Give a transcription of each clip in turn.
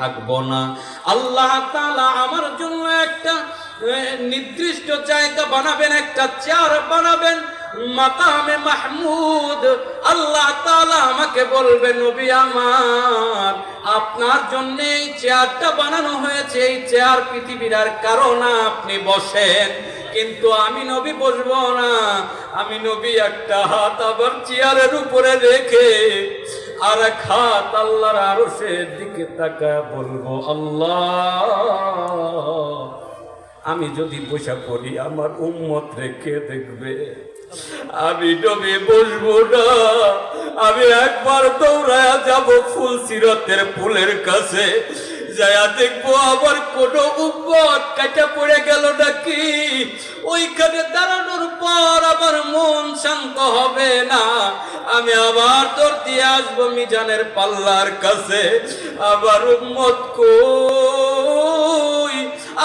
থাকব না। আল্লাহ তাআলা আমার জন্য একটা নির্দিষ্ট জায়গা বানাবেন, একটা চেয়ার বানাবেন, মাকামে মাহমুদ। আল্লাহ তাআলা আমাকে বলবে নবী আমার, আপনার জন্য এই চেয়ারটা বানানো হয়েছে। এই চেয়ার পৃথিবীর আর কারণ আপনি বসেন। কিন্তু আমি নবী বসবো না। আমি নবী একটা হাত আবার চেয়ারের উপরে রেখে আর এক হাত আল্লাহর আরশের দিকে তাকায় বলব, আল্লাহ, আমি যদি বসা পড়ি, আমার উম্মত রেখে দেখবে। আমি ডবে বসবো না। আমি একবার দৌড়ায় যাব ফুল সিরতের ফুলের কাছে। যায়া দেখব আবার কোন উম্মত কাটা পড়ে গেল নাকি? ওইখানে দাঁড়ানোর পর আমার মন শান্ত হবে না। আমি আবার তোর দিয়ে আসব মিজানের পাল্লার কাছে। আবার উম্মত কই?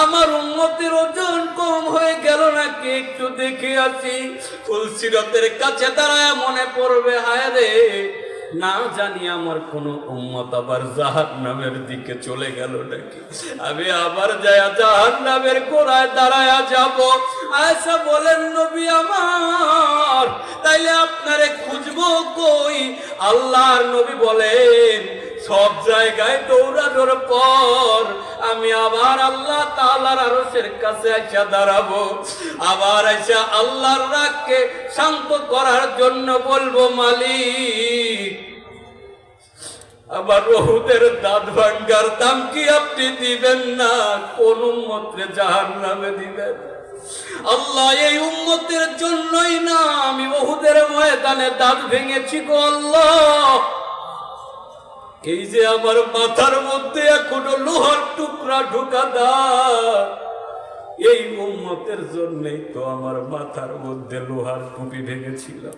আমার উম্মতের ওজন কম হয়ে গেল নাকি? একটু দেখে আসি। ফুলসিরতের কাছে দাঁড়ায় মনে পড়বে, হায় রে। না জানি আমার কোন উম্মত আবার জাহান নামের দিকে চলে গেল নাকি? আমি আবার যায়া জাহান নামের গোড়ায় দাঁড়ায়া যাব। আয়সা বলেন, নবী আমার, তাইলে আপনারে খুঁজবো কই? আল্লাহর নবী বলেন, সব জায়গায় দৌড়ানোর পর আমি আবার আল্লাহ তাআলার আরশের কাছে আইসা দাঁড়াবো। আবার আইসা আল্লাহর রাগকে শান্ত করার জন্য বলব, মালিক আবার রহুদের দাঁত ভাঙ্গার দাম কি আপনি দিবেন না, কোন উম্মতরে জাহান নামে দিবেন? আল্লাহ এই উম্মতের জন্যই না আমি বহুদের ময়দানে দাঁত ভেঙেছি গো আল্লাহ। এই যে আমার মাথার মধ্যে এখনও লোহার টুকরা ঢুকা দাঁত এই উম্মতের জন্যই তো আমার মাথার মধ্যে লোহার টুপি ভেঙেছিলাম।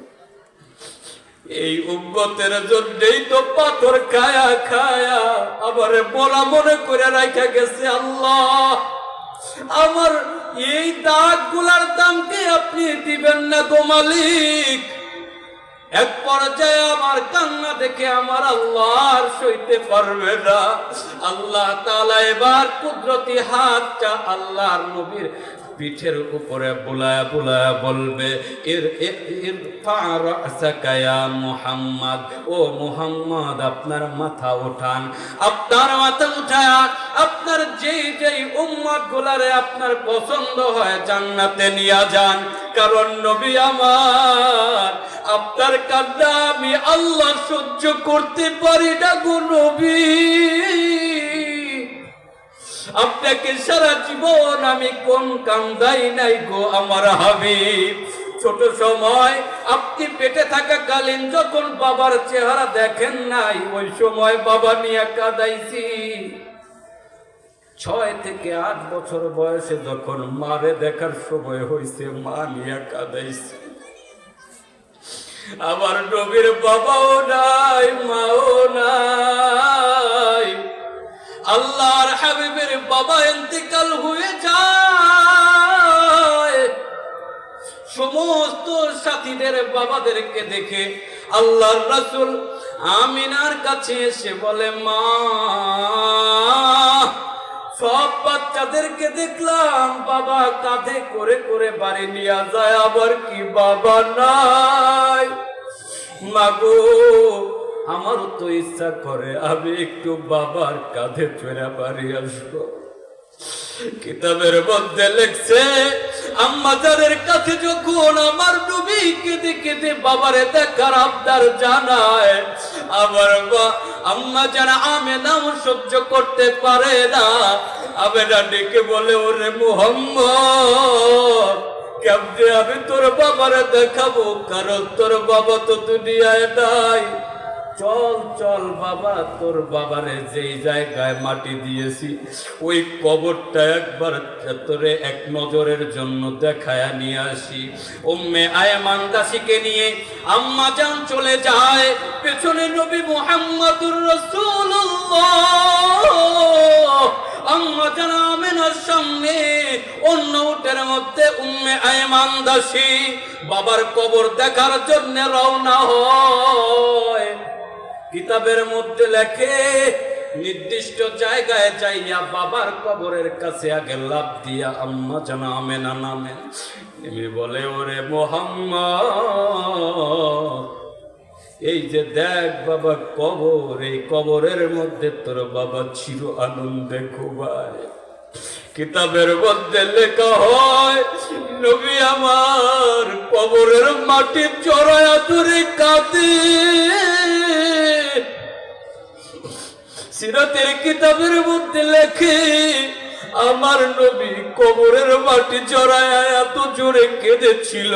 এই উম্মতের জন্যই তো পাথর খায়া খায়া আবার বলা মনে করে রাখা গেছে আল্লাহ। আমার এই দাগগুলার দামকে আপনি দিবেন না গো মালিক? এক পর্যায়ে আমার কান্না দেখে আমার আল্লাহ সইতে পারবে না। আল্লাহ তাআলা এবার কুদরতি হাতটা আল্লাহর নবীর পিঠের উপরে বুলায়া বুলায়া বলবে এর মুহাম্মদ। ও মুহাম্মদ, আপনার মাথা উঠান, আপনার মাথা উঠায়া আপনার যেই যেই উম্মত গুলারে আপনার পছন্দ হয় জান্নাতে নিয়ে যান। কারণ নবী আমার, আপনার কান্না আমি আল্লাহ সহ্য করতে পারি না গো নবী। আপনাকে সারা জীবন আমি কোন কাম কান্দাই নাই গো আমার হাবিব। ছোট সময় আপনি পেটে থাকাকালীন যখন বাবার চেহারা দেখেন নাই, ওই সময় বাবা নিয়ে কাদাইছি। ছয় থেকে আট বছর বয়সে যখন মারে দেখার সময় হয়েছে মা নিয়ে কাদাইছি। আমার নবীর বাবাও নাই, মাও নাই। আল্লাহর হাবিবের বাবা ইন্তেকাল হয়ে যায়। সমস্ত সাথীদের বাবাদেরকে দেখে আল্লাহর রাসূল আমিনার কাছে এসে বলে, মা, সব বাচ্চাদেরকে দেখলাম, বাবা কাঁধে করে করে বাড়ি নিয়ে যায়, আবার কি বাবা নাই? মাগো আমারও তো ইচ্ছা করে আমি একটু বাবার কাঁধে চড়ে বাড়ি আসব। কিতাবের মধ্যে লেখছে আম্মাজারের কাছে যখন আমার নবী কেঁদে কেঁদে বাবারে দেখার আবদার জানায়, আমার বা- আম্মা যারা আমে নাম সহ্য করতে পারে না আমেনা ডেকে বলে, ওরে মোহাম্মদ, কেমনে আমি তোর বাবারে দেখাবো? কারণ তোর বাবা তো দুনিয়ায় নাই। চল চল বাবা, তোর বাবারে যেই জায়গায় মাটি দিয়েছি, ওই কবরটা একবার তোরে এক নজরের জন্য দেখায় নিয়ে আসি। উম্মে আয়মান দাসীকে নিয়ে আম্মা জান চলে যায়, পেছনে নবী মুহাম্মদুর রাসূলুল্লাহ। আম্মা জান আমেনার সামনে, অন্য উটের মধ্যে উম্মে আয়মান দাসী, বাবার কবর দেখার জন্য রওনা হয়। কিতাবের মধ্যে লেখে, নির্দিষ্ট জায়গায় যাইয়া বাবার কবরের কাছে আগে লাভ দিয়া আম্মা জানা আমেনা নামে। নেমে বলে, ওরে মোহাম্মদ, এই যে দেখ বাবা কবর, এই কবরের মধ্যে তোর বাবা চির আনন্দে ঘুমায়। কিতাবের মধ্যে লেখা হয়, নবী আমার কবরের মাটির চড়ায় দূরে কাঁদে। সিরাতের কিতাবের মধ্যে লেখে, আমার নবী কবরের মাটি জড়ায় এত জোরে কেঁদেছিল।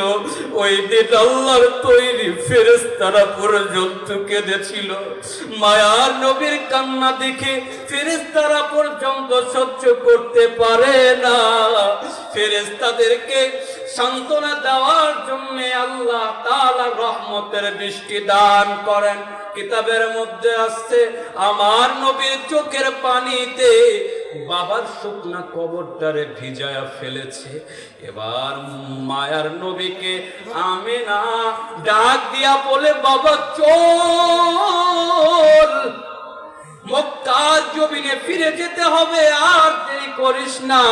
ওই দিন আল্লাহর তৈরি ফেরেস্তারা পর্যন্ত কেঁদেছিল। মায়ার নবীর কান্না দেখে ফেরেস্তারা পর্যন্ত সহ্য করতে পারে না। ফেরেস্তাদেরকে সান্ত্বনা দেওয়ার জন্য আল্লাহ তাআলা রহমতের বৃষ্টি দান করেন। কিতাবের মধ্যে আসছে, আমার নবীর চোখের পানিতে বাবার শুকনা কবরটারে ভিজায়া ফেলেছে। এবার মায়ার নবীকে আমি না ডাক দিয়া বলে, বাবা, চল। মক্কার জমিনে ফিরে যেতে হবে, আর দেরি করিস না।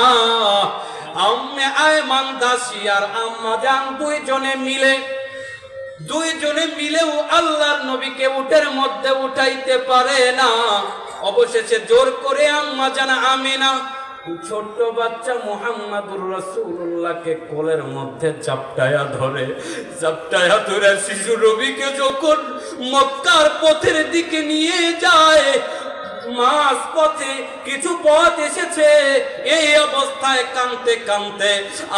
আম্মে আয়মান দাসী আর আম্মা জান দুইজনে মিলে দুইজনে মিলেও আল্লাহর নবীকে উটের মধ্যে উঠাইতে পারে না। অবশেষে জোর করে আম্মা জানা আমিনা, ছোট্ট বাচ্চা মোহাম্মদুর রসুল্লাহকে কোলের মধ্যে চাপটায়া ধরে চাপটায়া ধরে শিশু রবিকে যখন মক্কার পথের দিকে নিয়ে যায় মাস পথে কিছু পথ এসেছে। এই অবস্থায় কানতে কানতে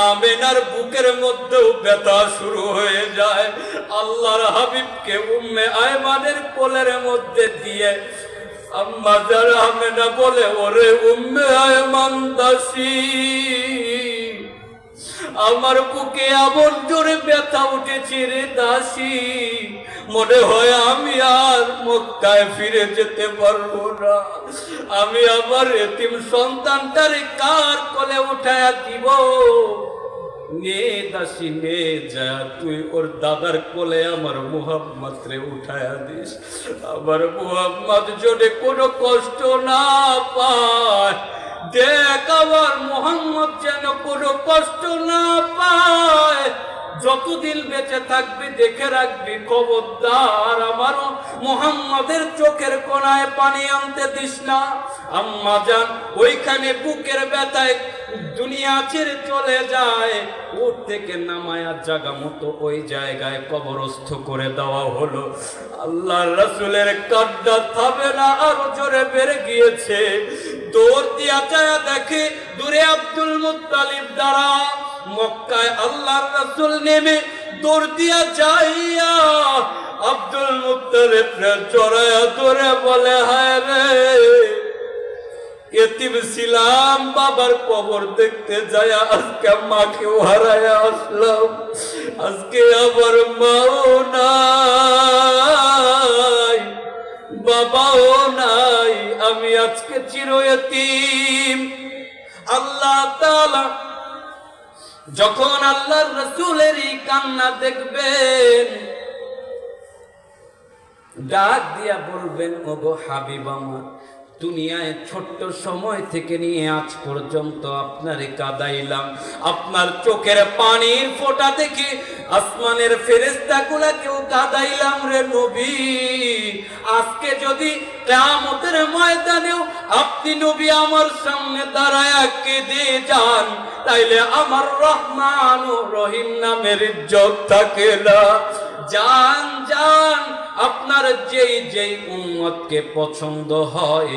আমেনার বুকের মধ্যেও ব্যথা শুরু হয়ে যায়। আল্লাহর হাবিবকে উম্মে আয়মানের কোলের মধ্যে দিয়ে আম্মা যারা আমেনা বলে, ওরে উম্মে আয়মান দাসী। আমার বুকে এমন জোরে ব্যথা উঠেছে রে দাসী। মনে হয় আমি আর মক্কায় ফিরে যেতে পারব না। আমি আমার এতিম সন্তানটারে কার কোলে উঠায়া দিব? নে দাসী, নে যা, তুই ওর দাদার কোলে আমার মুহাম্মদ রে উঠায়া দিস। আমার মুহাম্মদ যদি কোনো কষ্ট না পায় দেখ আবার মোহাম্মদ যেন কোনো কষ্ট না পায়। যতদিন বেঁচে থাকবি, দেখে রাখবি, খবরদার আমার মোহাম্মদের চোখের কোনায় পানি আনতে দিস না। আম্মা যান, ওইখানে বুকের ব্যথায় দুনিয়া ছেড়ে চলে যায়। ওর থেকে নামায়ার জায়গা মতো ওই জায়গায় কবরস্থ করে দেওয়া হলো। আল্লাহ রসুলের কাড্ডা থামে না, আরও জোরে বেড়ে গিয়েছে। দৌড় দিয়া যায়, দেখে দূরে আব্দুল মুত্তালিব দ্বারা মক্কায় আল্লাহর রসুল নেমে দৌড় দিয়া যাইয়া আব্দুল মুত্তালিব চড়াইয়া দৌড়ে বলে, হায় রে, এতিম ছিলাম, বাবার কবর দেখতে যায় আজকে মাকেও হারায় আসলাম, আজকে আবার মাও নাই, বাবাও নাই। আমি আজকে চিরয়তিম। আল্লাহ যখন আল্লাহর রসুলের কান্না দেখবেন, ডাক দিয়া বলবেন, ওগো হাবিব আমার। দুনিয়ায় ছোট্ট সময় থেকে নিয়ে আজ পর্যন্ত আপনারে কাদাইলাম। আপনার চোখের পানির ফোঁটা দেখে আসমানের ফেরেস্তা কেউ কাদাইলাম রে নবী। আজকে যদি ময়দানেও আপনি নবী আমার সামনে দাঁড়ায় কেঁদে যান, তাইলে আমার রহমান রহিম নামের ইজ্জত থাকে না। যান যান আপনার যেই যেই উম্মতকে পছন্দ হয়,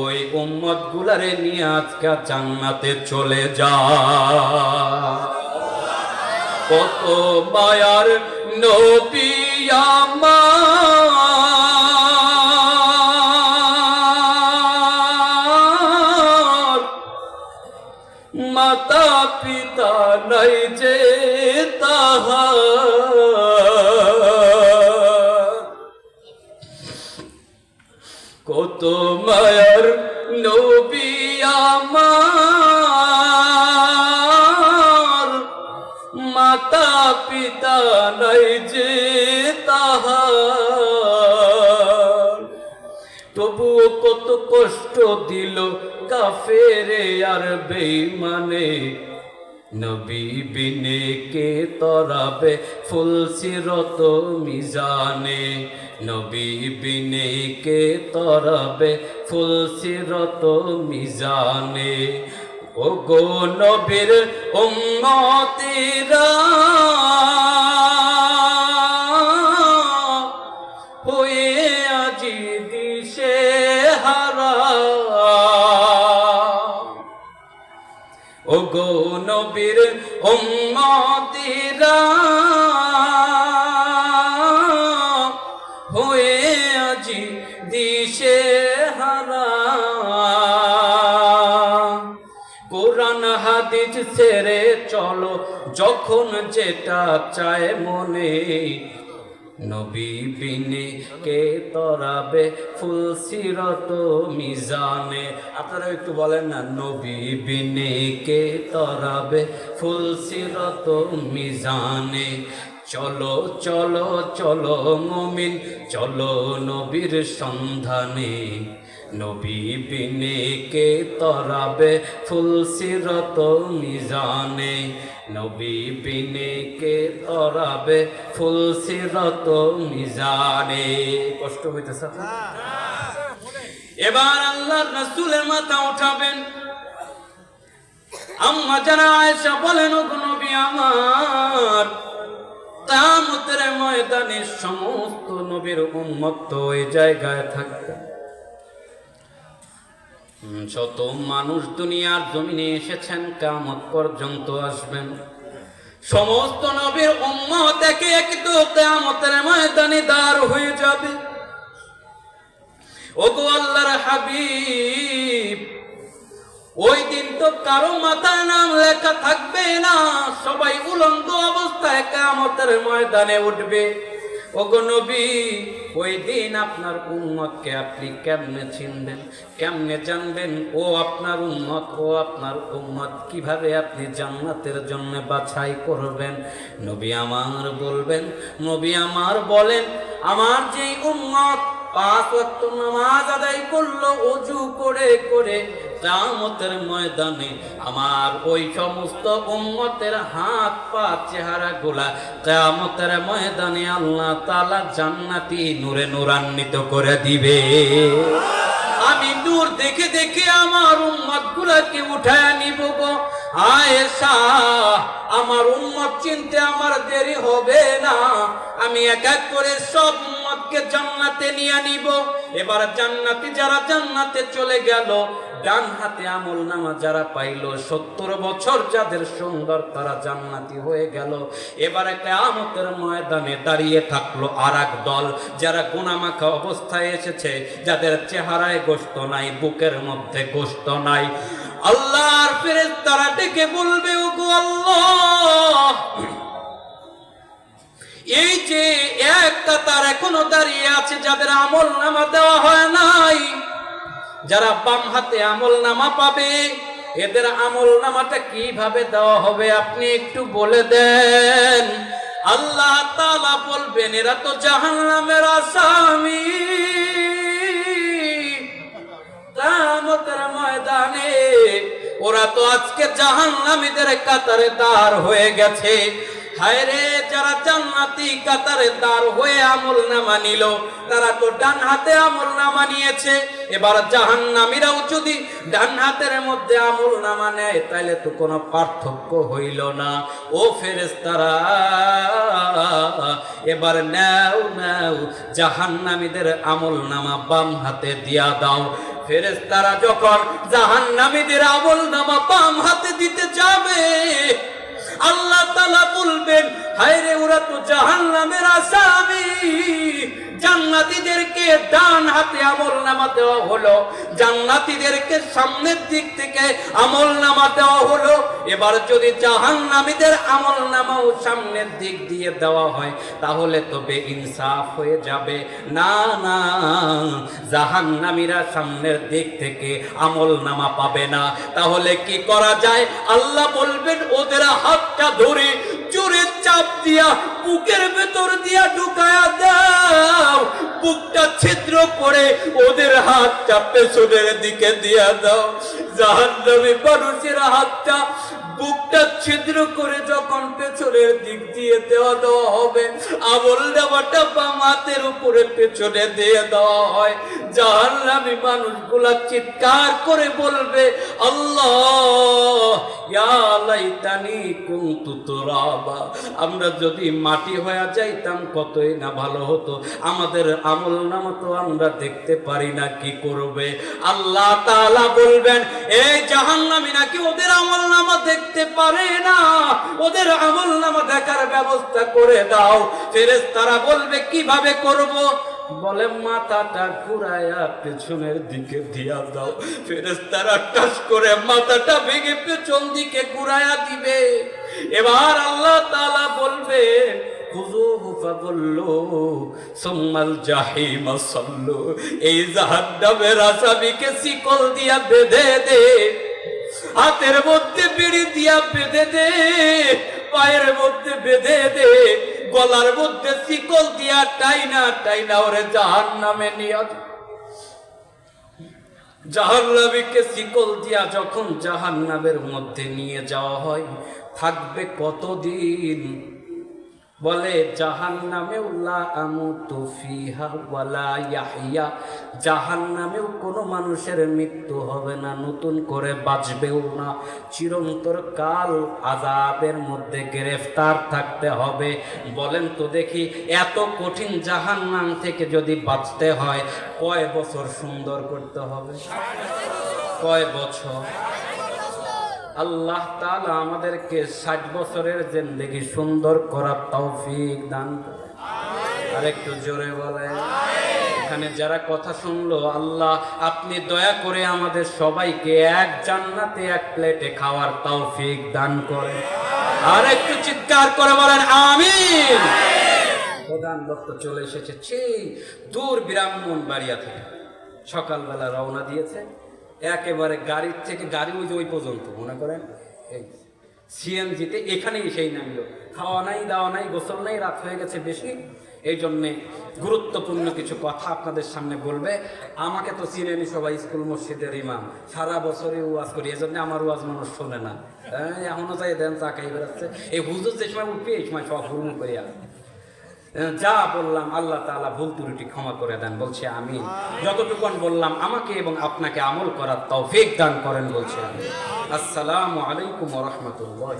ওই উম্মত গুলারে নিয়ে আজকে জান্নাতে চলে যা। কত মায়ার নবী আমার। মাতা পিতা নাই যে কত মায়ার নবী আমার। মাতা পিতা নাই যে তাহার। তবু কত কষ্ট দিল কাফেরে আর বেইমানে। নবী বিনে কে তরাবে ফুল সিরত মিজানে? নবী বিনে কে তরাবে ফুল সিরত মিজানে? ও গো নবীর উম্মতিরা গো নবীর উম্মতিরা হয়ে আজি দিশে হারা। কোরআন হাদিস ছেড়ে চলো যখন যেটা চায় মনে নবী বিনে কে তরাবে ফুল সিরত মিজানে। আপনারা একটু বলেন না, নবী বিনে কে তরাবে ফুল সিরত মিজানে। চলো চলো চলো মমিন, চলো নবীর সন্ধানে। নবী বিনে কে তরাবে ফুল সিরত মিজানে? নবী বিনে কে তরাবে ফুল সিরত মিজানে। কষ্ট হইতেছে? এবার আল্লাহ রাসূলের মাথা উঠাবেন। আম্মা যারা আয়েশা বলেন ও নবী আমার তামতের ময়দানে সমস্ত নবীর উম্মত তো ওই জায়গায় হুম, শত মানুষ দুনিয়ার জমিনে এসেছেন কামত পর্যন্ত আসবেন। সমস্ত নবীর উম্মত একে একে তো কেয়ামতের ময়দানে দাঁড় হয়ে যাবে। ওগো আল্লাহর হাবিব, ওই দিন তো কারও মাথায় নাম লেখা থাকবে না, সবাই উলঙ্গ অবস্থায় কামতের ময়দানে উঠবে। ওগো নবী ওই দিন আপনার উম্মতকে আপনি কেমনে চিনবেন? কেমনে জানবেন? ও আপনার উম্মত, ও আপনার উম্মত কীভাবে আপনি জান্নাতের জন্য বাছাই করবেন? নবী আমার বলবেন, নবী আমার বলেন, আমার যেই উম্মত পাঁচ ওয়াক্ত নামাজ আদায় করল, অজু করে করে কিয়ামতের ময়দানে আমার ওই সমস্ত উম্মতের হাত পা চেহারা গোলা কিয়ামতের ময়দানে আল্লাহ তাআলা জান্নাতি নূরে নূরান্বিত করে দিবে। আমি নূর দেখে দেখে আমার উম্মত গুলাকে উঠায় নিব গো। আয়েশা আমার উম্মত চিনতে আমার দেরি হবে না। আমি এক এক করে সব উম্মতকে জান্নাতে নিয়ে নিব এবার জান্নাতি যারা জান্নাতে চলে গেল ডান হাতে আমল নামা যারা পাইলো, সত্তর বছর যাদের সুন্দর তারা জান্নাতি হয়ে গেল। এবারে কেয়ামতের ময়দানে দাঁড়িয়ে থাকল আর এক দল, যারা গুণামাখা অবস্থায় এসেছে, যাদের চেহারায় গোস্ত নাই, বুকের মধ্যে গোস্ত নাই। আল্লাহর ফেরেজ তারা ডেকে বলবে, ওগো আল্লাহ! এই যে এক কাতার এখনও দাঁড়িয়ে আছে, যাদের আমল নামা দেওয়া হয় নাই। যারা বাম হাতে আমল নামা পাবে, এদের আমল নামাটা কীভাবে দেওয়া হবে আপনি একটু বলে দেন। আল্লাহ তালা বলবেন, এরা তো জাহান্নামের আসামি। কিয়ামতের ময়দানে ওরা তো আজকে জাহান্নামীদের কাতারে দাঁড় হয়ে গেছে। হায় রে যারা জান্নাতি কাতারে দাঁড় হয়ে আমল নামা নিল, তারা তো ডান হাতে আমল নামা নিয়েছে। এবার জাহান্নামীরাও যদি ডান হাতের মধ্যে আমল নামা নেয় তাহলে তো কোনো পার্থক্য হইল না। ও ফেরেস্তারা এবার নাও নাও, জাহান্নামীদের আমল নামা বাম হাতে দিয়া দাও। ফেরেস্তারা যখন জাহান্নামীদের আমল নামা বাম হাতে দিতে যাবে আল্লাহ বলবেন হায়রে ওরা তো জাহান নামের আসামি। জান্নাতীদেরকে ডান হাতে আমল নামা দেওয়া হলো। জান্নাতীদেরকে সামনের দিক থেকে আমল নামা দেওয়া হলো। এবার যদি জাহান্নামীদের আমল নামাও সামনের দিক দিয়ে দেওয়া হয়, তাহলে তবে ইনসাফ হয়ে যাবে। না না, জাহান্নামীরা সামনের দিক থেকে আমল নামা পাবে না। তাহলে কি করা যায়? আল্লাহ বলবেন, ওদের হাতটা ধরে জোরে চাপ দিয়া, বুকের ভেতর দিয়া ঢুকায়া দাও বুকটা ছিদ্র করে ওদের হাতটা পেছনের দিকে দিয়ে দাও। জাহান্নামী মানুষের হাতটা বুকটা ছিদ্র করে যখন পেছনের দিক দিয়ে দেওয়া দেওয়া হবে আমল দেওয়াটা বাম হাতের উপরে পেছনে দিয়ে দেওয়া হয়। জাহান্নামী মানুষগুলা চিৎকার করে বলবে, আল্লাহ আমরা যদি মাটি হয়ে যাইতাম, কতই না ভালো হতো। আমাদের আমল নামা তো আমরা দেখতে পারি না, কি করবে? আল্লাহ তাআলা বলবেন এই জাহান্নামী, নাকি ওদের আমল নামা দেখতে পারে না। ওদের আমল নামা দেখার ব্যবস্থা করে দাও। ফেরেশতারা বলবে, কীভাবে করব? বলে, মাথাটা ঘুরায়া পেছনের দিকে দিয়া দাও। ফেরেশতারা টাস করে মাথাটা ভেঙে পেছন দিকে ঘুরায়া দিবে। এবার আল্লাহ তালা বলবে এই জাহান্নামের আসামিকে শিকল দিয়া বেঁধে দে। হাতের মধ্যে বিড়ি দিয়া বেঁধে দে, পায়ের মধ্যে বেঁধে দে, গলার মধ্যে শিকল দিয়া টাইনা টাইনা ওরে জাহান নামে নিয়ে জাহান্নামীকে শিকল দিয়া যখন জাহান্নামের মধ্যে নিয়ে যাওয়া হয়, থাকবে কতদিন? বলে জাহান নামেও আমুতু ফিহা ওয়ালা ইয়াহিয়া জাহান নামেও কোনো মানুষের মৃত্যু হবে না, নতুন করে বাঁচবেও না। চিরন্তর কাল আজাবের মধ্যে গ্রেফতার থাকতে হবে। বলেন তো দেখি, এত কঠিন জাহান নাম থেকে যদি বাঁচতে হয়, কয় বছর সুন্দর করতে হবে? কয় বছর? আল্লাহ তাআলা আমাদেরকে ষাট বছরের জিন্দগি সুন্দর করার তৌফিক দান করে। আর জোরে বলে এখানে যারা কথা শুনলো আল্লাহ আপনি দয়া করে আমাদের সবাইকে এক জান্নাতে এক প্লেটে খাওয়ার তৌফিক দান করে আর একটু চিৎকার করে বলেন আমিন। প্রধান বক্তা চলে এসেছে সেই দূর ব্রাহ্মণ বাড়িয়া থেকে। সকালবেলা রওনা দিয়েছে। একেবারে গাড়ির থেকে গাড়ি ওই যে ওই পর্যন্ত মনে করেন? এই সিএনজিতে এখানেই সেই নামলো। খাওয়া নাই দাওয়া নাই গোসল নাই রাত হয়ে গেছে বেশি। এই জন্যে গুরুত্বপূর্ণ কিছু কথা আপনাদের সামনে বলবে। আমাকে তো চিনেনি সবাই স্কুল মসজিদের ইমাম। সারা বছরই ওয়াজ করি এই জন্য আমার ওয়াজ মানুষ শোনে না। হ্যাঁ, এখনও যাই দেন বেড়াচ্ছে। এই হুজুর যে সময় উঠবে এই সময় সব হুরমু করে যা বললাম, আল্লাহ তালা ভুল ত্রুটি ক্ষমা করে দেন, বলছে আমি। যতটুকুন বললাম, আমাকে এবং আপনাকে আমল করার তৌফিক দান করেন, বলছে আমি। আসসালামু আলাইকুম রহমতুল্লাহ